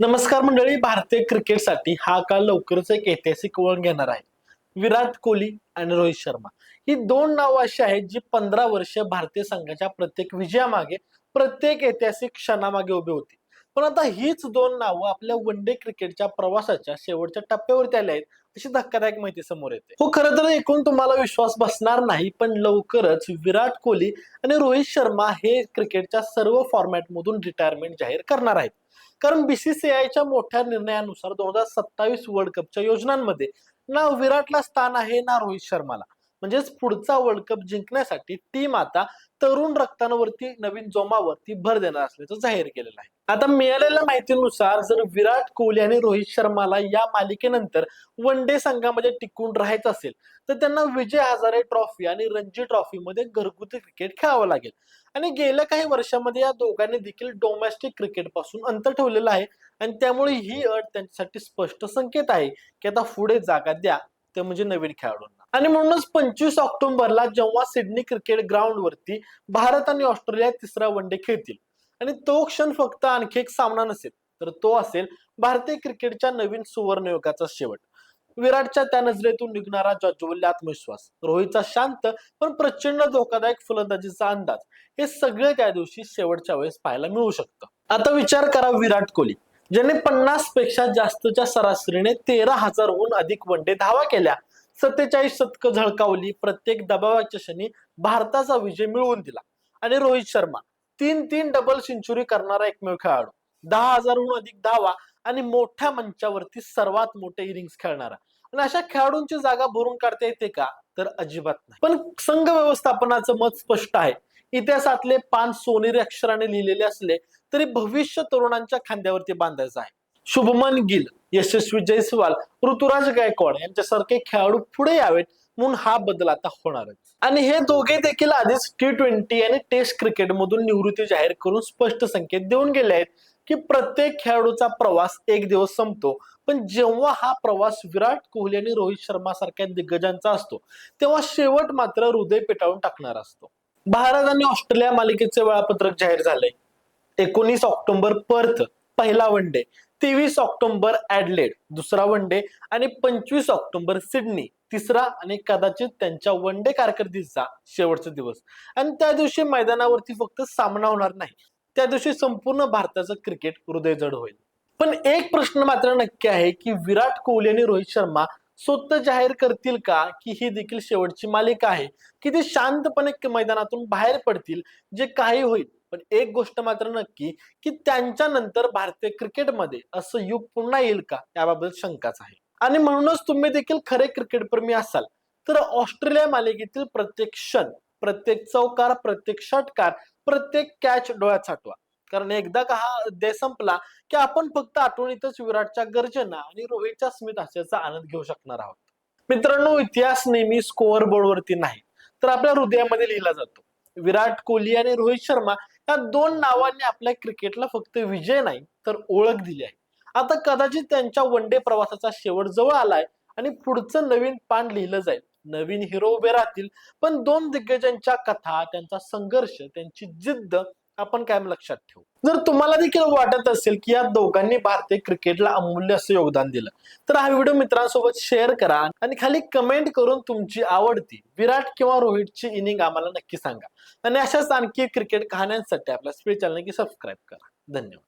नमस्कार मंडळी भारतीय क्रिकेटसाठी हा काळ लवकरच एक ऐतिहासिक वळण घेणार आहे. विराट कोहली आणि रोहित शर्मा ही दोन नावं अशी आहेत जी पंधरा वर्ष भारतीय संघाच्या प्रत्येक विजयामागे प्रत्येक ऐतिहासिक क्षणामागे उभी होती. पण आता हीच दोन नावं आपल्या वन डे क्रिकेटच्या प्रवासाच्या शेवटच्या टप्प्यावरती आली आहेत. अशी धक्कादायक माहिती समोर येते. हो खरं तर एकूण तुम्हाला विश्वास बसणार नाही पण लवकरच विराट कोहली आणि रोहित शर्मा हे क्रिकेटच्या सर्व फॉर्मॅट मधून रिटायरमेंट जाहीर करणार आहेत. कारण बीसीसीआयच्या मोठ्या निर्णयानुसार दोन हजार सत्तावीस वर्ल्ड कपच्या योजनांमध्ये ना विराटला स्थान आहे ना रोहित शर्माला. म्हणजेच पुढचा वर्ल्ड कप जिंकण्यासाठी टीम आता तरुण रक्तांवरती नवीन जोमावरती भर देणार असल्याचं जाहीर केलेलं आहे. आता मिळालेल्या माहितीनुसार जर विराट कोहली आणि रोहित शर्माला या मालिकेनंतर वन डे संघामध्ये टिकून राहायचं असेल तर त्यांना विजय हजारे ट्रॉफी आणि रणजी ट्रॉफी मध्ये घरगुती क्रिकेट खेळावं लागेल. आणि गेल्या काही वर्षामध्ये या दोघांनी देखील डोमेस्टिक क्रिकेटपासून अंतर ठेवलेलं आहे. आणि त्यामुळे ही अट त्यांच्यासाठी स्पष्ट संकेत आहे की आता पुढे जागा द्या ते म्हणजे नवीन खेळाडू आणि म्हणूनच पंचवीस ऑक्टोबरला जेव्हा सिडनी क्रिकेट ग्राउंड वरती भारत आणि ऑस्ट्रेलिया तिसरा वन डे खेळतील. आणि तो क्षण फक्त आणखी एक सामना नसेल तर तो असेल भारतीय क्रिकेटच्या नवीन सुवर्णयुगाचा शेवट. विराटच्या त्या नजरेतून निघणारा जाज्वल्य आत्मविश्वास रोहितचा शांत पण प्रचंड धोकादायक फलंदाजीचा अंदाज हे सगळे त्या दिवशी शेवटच्या वेळेस पाहायला मिळू शकतं. आता विचार करा विराट कोहली ज्याने पन्नासपेक्षा जास्तच्या सरासरीने तेरा हजारहून अधिक वनडे धावा केल्या सत्तेचाळीस शतकं झळकावली. प्रत्येक दबावाच्या क्षणी भारताचा विजय मिळवून दिला. आणि रोहित शर्मा तीन तीन डबल सेंचुरी करणारा एकमेव खेळाडू. दहा हजारहून अधिक धावा आणि मोठ्या मंचावरती सर्वात मोठे इनिंग्स खेळणारा. आणि अशा खेळाडूंची जागा भरून काढता येते का? तर अजिबात नाही. पण संघ व्यवस्थापनाचं मत स्पष्ट आहे. इतिहासातले पान सोनेरी अक्षराने लिहिलेले असले तरी भविष्य तरुणांच्या खांद्यावरती बांधायचं आहे. शुभमन गिल यशस्वी जयस्वाल ऋतुराज गायकवाड यांच्यासारखे खेळाडू पुढे यावेत म्हणून हा बदल आता होणारच. आणि हे दोघे देखील आधीच टी ट्वेंटी आणि टेस्ट क्रिकेट मधून निवृत्ती जाहीर करून स्पष्ट संकेत देऊन गेले आहेत की प्रत्येक खेळाडूचा प्रवास एक दिवस संपतो. पण जेव्हा हा प्रवास विराट कोहली आणि रोहित शर्मा सारख्या दिग्गजांचा असतो तेव्हा शेवट मात्र हृदय पेटाळून टाकणारा असतो. भारत आणि ऑस्ट्रेलिया मालिकेचे वेळापत्रक जाहीर झाले एकोणीस ऑक्टोबर पर्थ. पहिला वन डे तेवीस ऑक्टोबर ऍडलेड दुसरा वन डे आणि पंचवीस ऑक्टोबर सिडनी. तिसरा आणि कदाचित त्यांच्या वन डे कारकिर्दीचा शेवटचा दिवस. आणि त्या दिवशी मैदानावरती फक्त सामना होणार नाही. त्या दिवशी संपूर्ण भारताचं क्रिकेट हृदयजड होईल. पण एक प्रश्न मात्र नक्की आहे की विराट कोहली आणि रोहित शर्मा स्वतः जाहीर करतील का की ही देखील शेवटची मालिका आहे? की ते शांतपणे मैदानातून बाहेर पडतील? जे काही होईल पण एक गोष्ट मात्र नक्की की त्यांच्या नंतर भारतीय क्रिकेटमध्ये असं युग पुन्हा येईल का? याबाबत शंकाच आहे. आणि म्हणूनच तुम्ही देखील खरे क्रिकेटप्रेमी असाल. तर ऑस्ट्रेलिया मालिकेतील प्रत्येक क्षण प्रत्येक चौकार प्रत्येक षटकार प्रत्येक कॅच डोळ्यात साठवा. कारण एकदा का हा अध्याय संपला की आपण फक्त आठवणीतच विराटच्या गर्जना आणि रोहितच्या स्मित हास्याचा आनंद घेऊ शकणार आहोत. मित्रांनो इतिहास नेहमी स्कोअर बोर्डवरती नाही तर आपल्या हृदयामध्ये लिहिला जातो. विराट कोहली आणि रोहित शर्मा या दोन नावांनी आपल्या क्रिकेटला फक्त विजय नाही तर ओळख दिली आहे. आता कदाचित त्यांच्या वन डे प्रवासाचा शेवट जवळ आलाय आणि पुढचं नवीन पान लिहिलं जाईल. नवीन हिरो उभे राहतील पण दोन दिग्गजांच्या कथा त्यांचा संघर्ष त्यांची जिद्द आपण कायम लक्षात ठेवू. जर तुम्हाला देखील वाटत असेल की या दोघांनी भारतीय क्रिकेटला अमूल्य असं योगदान दिलं तर हा व्हिडिओ मित्रांसोबत शेअर करा आणि खाली कमेंट करून तुमची आवडती विराट किंवा रोहितची इनिंग आम्हाला नक्की सांगा. आणि अशाच आणखी क्रिकेट कहाण्यांसाठी आपल्या स्पीड चॅनल की सबस्क्राईब करा. धन्यवाद.